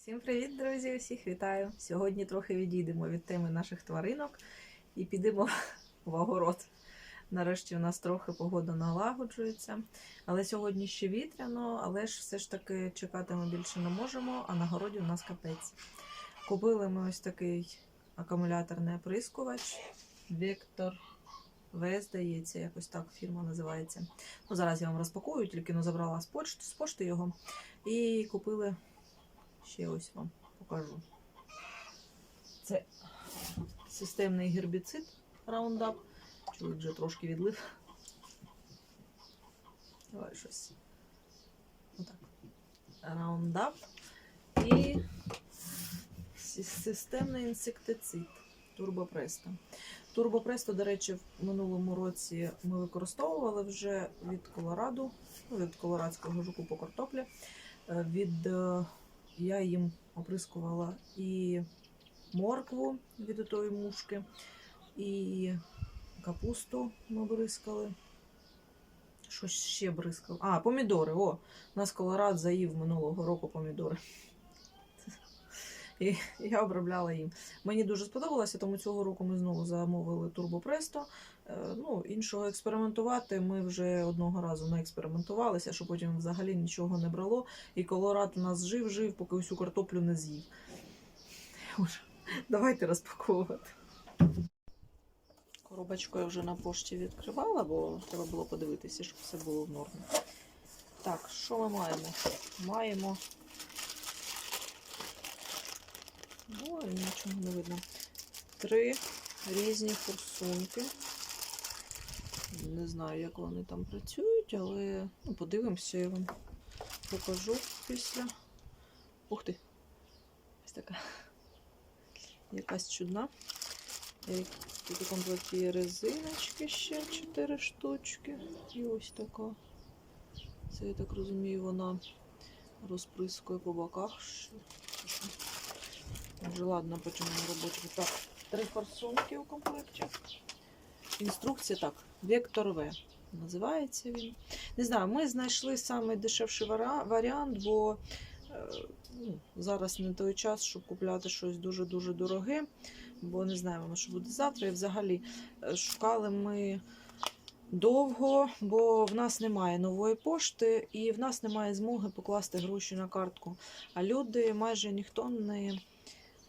Всім привіт, друзі! Усіх вітаю! Сьогодні трохи відійдемо від теми наших тваринок і підемо в огород. Нарешті у нас трохи погода налагоджується. Але сьогодні ще вітряно, але ж все ж таки чекати ми більше не можемо, а на городі у нас капець. Купили ми ось такий акумуляторний оприскувач Vector V, здається, якось так фірма називається. Ну, зараз я вам розпакую, тільки ну, забрала з почти, з пошти його. І купили ще ось вам покажу. Це системний гербіцид Roundup. Чоловік вже трошки відлив. Давай щось. Отак. Roundup. І системний інсектицид Турбопресто. Турбопресто, до речі, в минулому році ми використовували вже від Колораду, ну, від колорадського жуку по картоплі. Е, Від е, я їм оприскувала і моркву від отої мушки, і капусту ми бризкали. Що ще бризкав? А, помідори. О, у нас колорад заїв минулого року помідори. І я обробляла їм. Мені дуже сподобалося, тому цього року ми знову замовили турбопресто. Ну, іншого експериментувати ми вже одного разу не експериментувалися, що потім взагалі нічого не брало. І колорад у нас жив-жив, поки всю картоплю не з'їв. Давайте розпаковувати. Коробочку я вже на пошті відкривала, бо треба було подивитися, щоб все було в нормі. Так, що ми маємо? Маємо. Ой, нічого не видно. Три різні форсунки. Не знаю, як вони там працюють, але ну, подивимося, я вам покажу після. Ух ти! Ось така. Якась чудна. Тут у є резиночки ще 4 штучки. І ось така. Це, я так розумію, вона розприскує по боках. Вже ладно, почнемо робочу. Так, три форсунки у комплекті. Інструкція так, Вектор В. Називається він. Не знаю, ми знайшли саме дешевший варіант, бо е, ну, зараз не той час, щоб купляти щось дуже-дуже дороге, бо не знаємо, що буде завтра. І взагалі е, шукали ми довго, бо в нас немає нової пошти і в нас немає змоги покласти гроші на картку. А люди майже ніхто не,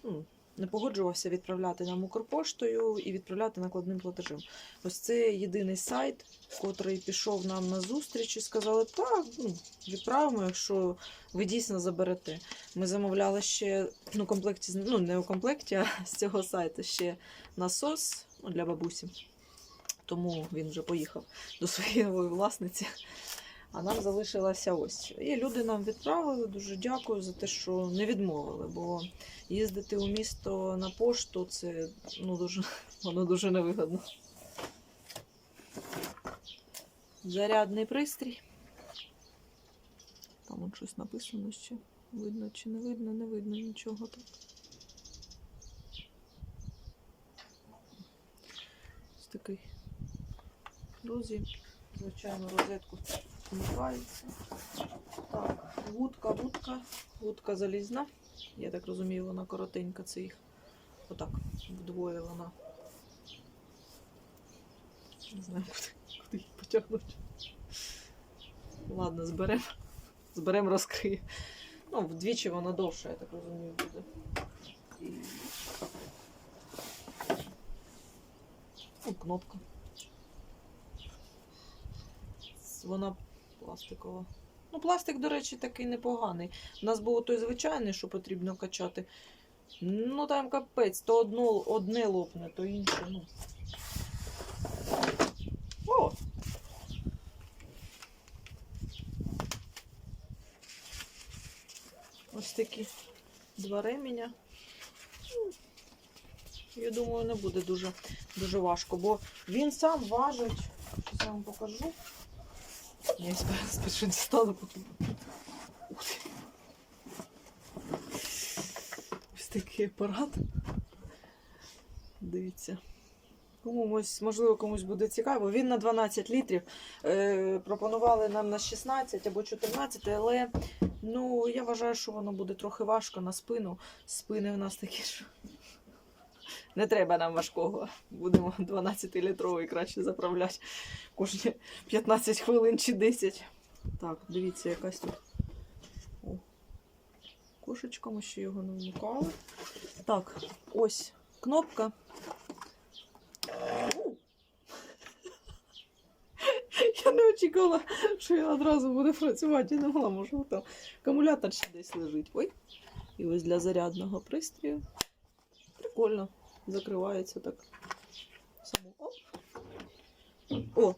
ну, не погоджувався відправляти нам Укрпоштою і відправляти накладним платежем. Ось це єдиний сайт, котрий пішов нам на зустріч і сказали, так, ну, відправимо, якщо ви дійсно заберете. Ми замовляли ще ну, комплекті, ну не у комплекті, а з цього сайту ще насос ну, для бабусі. Тому він вже поїхав до своєї нової власниці. А нам залишилося ось. І люди нам відправили. Дуже дякую за те, що не відмовили. Бо їздити у місто на пошту це ну, дуже, воно дуже невигодно. Зарядний пристрій. Там щось написано ще. Видно чи не видно, не видно нічого так. Ось такий друзі. Звичайно, розетку вмикається. Так, вудка, вудка, вудка залізна. Я так розумію, вона коротенька, це їх отак вдвоє вона. Не знаю, куди, куди її потягнути. Ладно, зберемо. Зберемо, розкриє. Ну, вдвічі вона довша, я так розумію, буде. Ну, кнопка. Вона пластикова. Ну, пластик, до речі, такий непоганий. У нас був той звичайний, що потрібно качати. Ну, там капець, то одно, одне лопне, то інше. Ну. О! Ось такі два ременя. Я думаю, не буде дуже, дуже важко, бо він сам важить. Я вам покажу. Я сп- спершу дістану потім. Ух. Ось такий апарат. Дивіться. Комусь, можливо, комусь буде цікаво. Він на 12 літрів. Е, пропонували нам на 16 або 14, але Ну, я вважаю, що воно буде трохи важко на спину. Спини в нас такі ж. Не треба нам важкого. Будемо 12-літровий краще заправляти кожні 15 хвилин чи 10. Так, дивіться, якась тут. О. Кошечка, ми ще його не вмикали. Так, ось кнопка. Я не очікувала, що він одразу буде працювати. Я не могла, може там акумулятор ще десь лежить. Ой. І ось для зарядного пристрою. Прикольно. Закривається так. Само. Оп. О!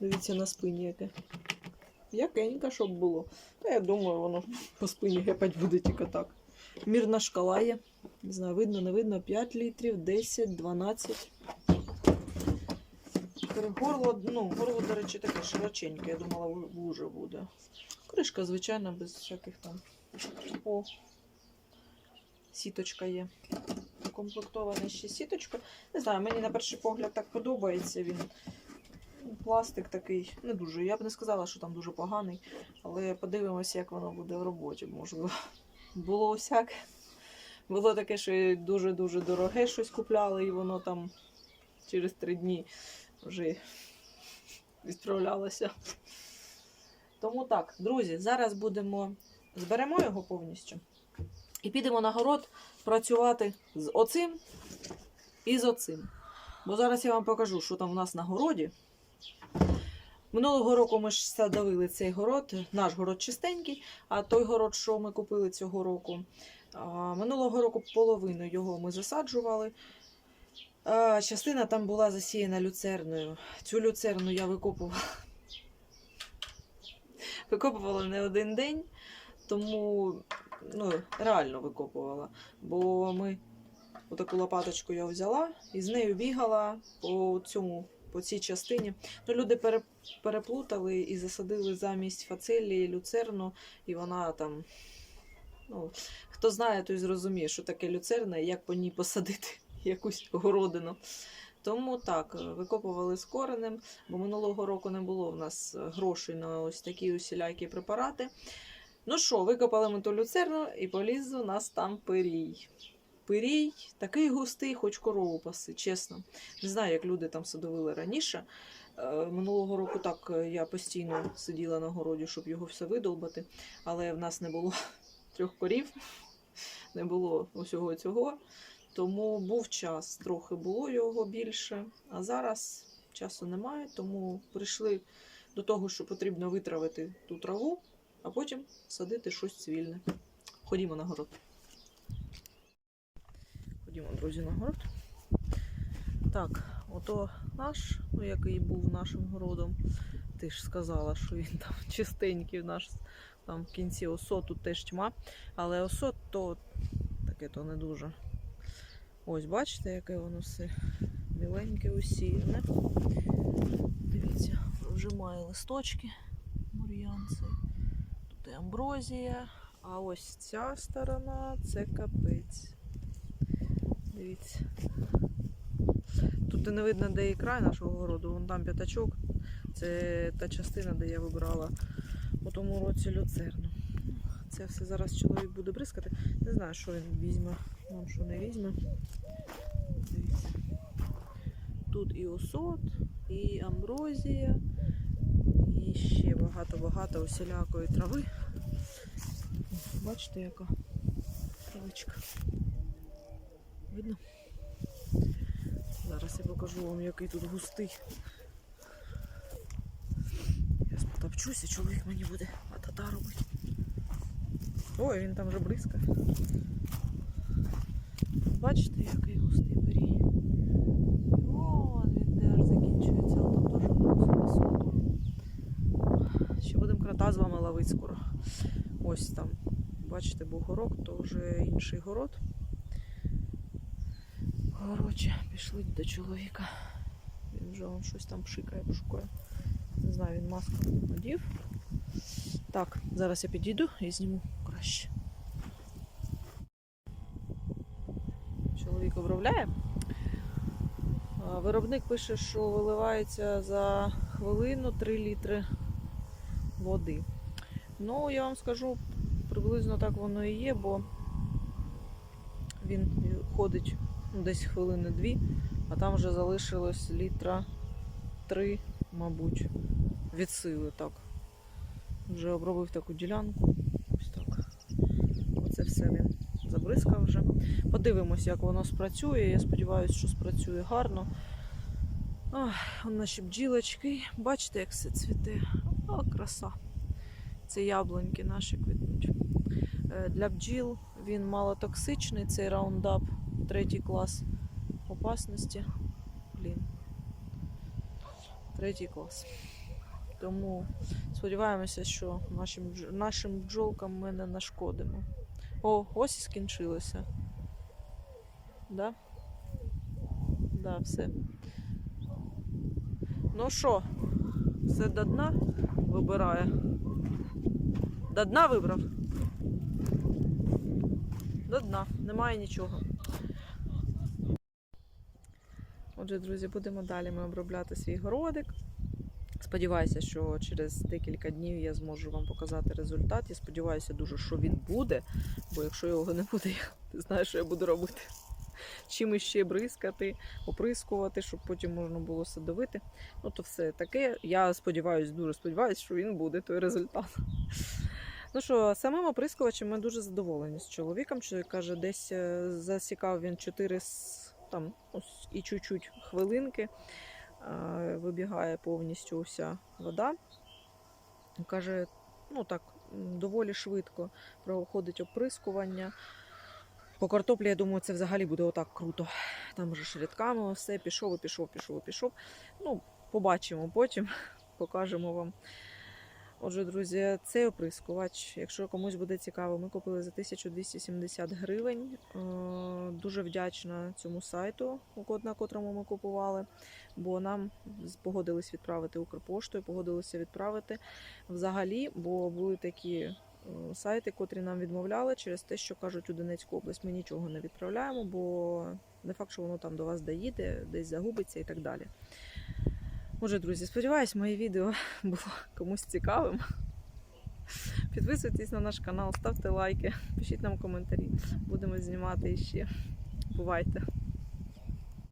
Дивіться на спині яке. Якенька, щоб було. Та я думаю, воно по спині гепать буде тільки так. Мірна шкала є. Не знаю, видно, не видно. 5 літрів, 10, 12. Горло, ну, горло, до речі, таке широченьке. Я думала, вуже буде. Кришка, звичайна, без всяких там. О, сіточка є. Укомплектована ще сіточка. Не знаю, мені на перший погляд так подобається він. Пластик такий, не дуже. Я б не сказала, що там дуже поганий, але подивимося, як воно буде в роботі. Можливо, було всяке. Було таке, що дуже-дуже дороге щось купляли, і воно там через три дні вже відправлялося. Тому так, друзі, зараз будемо зберемо його повністю і підемо на город працювати з оцим і з оцим. Бо зараз я вам покажу, що там у нас на городі. Минулого року ми ж садовили цей город, наш город чистенький, а той город, що ми купили цього року. Минулого року половину його ми засаджували. Частина там була засіяна люцерною. Цю люцерну я викопувала. Викопувала не один день, тому ну, реально викопувала. Бо ми отаку лопаточку я взяла і з нею бігала по цьому, по цій частині. Ну, люди переплутали і засадили замість фацелії люцерну, і вона там. Ну, хто знає, той зрозуміє, що таке люцерна і як по ній посадити якусь городину. Тому так, викопували з коренем, бо минулого року не було в нас грошей на ось такі усілякі препарати. Ну що, викопали ми ту люцерну і поліз у нас там пирій. Пирій такий густий, хоч корову паси, чесно. Не знаю, як люди там садовили раніше. Е, Минулого року так е, я постійно сиділа на городі, щоб його все видолбати, але в нас не було трьох корів, не було усього цього. Тому був час, трохи було його більше, а зараз часу немає, тому прийшли до того, що потрібно витравити ту траву, а потім садити щось цивільне. Ходімо на город. Ходімо, друзі, на город. Так, ото наш, ну який був нашим городом. Ти ж сказала, що він там чистенький наш там в кінці осоту теж тьма. Але осот то таке то не дуже. Ось, бачите, яке воно все міленьке усіяне. Дивіться, вже має листочки бур'янці. Тут і амброзія. А ось ця сторона це капець. Дивіться. Тут не видно, де і край нашого городу, вон там п'ятачок. Це та частина, де я вибрала у тому році люцерну. Це все зараз чоловік буде бризкати. Не знаю, що він візьме. Нам що не візьме. Дивіться. Тут і осот, і амброзія, і ще багато-багато усілякої трави. Бачите, яка травичка. Видно? Зараз я покажу вам, який тут густий. Я потопчуся, чоловік мені буде атата робити. Ой, він там вже близько. Бачите, який густий пирій. Вон він де аж закінчується, але там теж високо. Ще будемо крота з вами ловити скоро. Ось там. Бачите, бугорок, то вже інший город. Коротше, пішли до чоловіка. Він вже он щось там пшикає, пошукає. Не знаю, він маску надів. Так, зараз я підійду і зніму краще. Чоловік обробляє. Виробник пише, що виливається за хвилину 3 літри води. Ну, я вам скажу, приблизно так воно і є, бо він ходить десь хвилини дві, а там вже залишилось літра три, мабуть, від сили. Так. Вже обробив таку ділянку. Ось так. Оце все він забризкав вже. Подивимось, як воно спрацює. Я сподіваюся, що спрацює гарно. Он наші бджілочки. Бачите, як все цвіте. О, краса. Це яблуньки наші квітнуть. Е, Для бджіл він малотоксичний, цей раундап, третій клас опасності. Блін. Третій клас. Тому сподіваємося, що нашим, нашим бджолкам ми не нашкодимо. О, ось і скінчилося. Да? Да, все. Ну що, все до дна вибирає. До дна вибрав. До дна, немає нічого. Отже, друзі, будемо далі ми обробляти свій городик. Сподіваюся, що через декілька днів я зможу вам показати результат. Я сподіваюся дуже, що він буде, бо якщо його не буде, я не знаю, що я буду робити. Чим іще бризкати, оприскувати, щоб потім можна було садовити. Ну, то все таке. Я сподіваюся, дуже сподіваюся, що він буде той результат. Ну що, самим оприскувачем ми дуже задоволені з чоловіком. Чоловік каже, десь е, засікав він 4 там, ось і чуть-чуть хвилинки. Вибігає повністю вся вода. Каже, ну так, доволі швидко проходить оприскування. По картоплі, я думаю, це взагалі буде отак круто. Там вже ж рядками все пішов, і пішов, пішов, пішов. Ну, побачимо потім, покажемо вам. Отже, друзі, цей оприскувач, якщо комусь буде цікаво, ми купили за 1270 гривень. Е, Дуже вдячна цьому сайту, на котрому ми купували, бо нам погодились відправити Укрпоштою, погодилися відправити взагалі, бо були такі е, сайти, котрі нам відмовляли через те, що кажуть, у Донецьку область ми нічого не відправляємо, бо не факт, що воно там до вас доїде, десь загубиться і так далі. Отже, друзі, сподіваюсь, моє відео було комусь цікавим. Підписуйтесь на наш канал, ставте лайки, пишіть нам коментарі. Будемо знімати іще. Бувайте!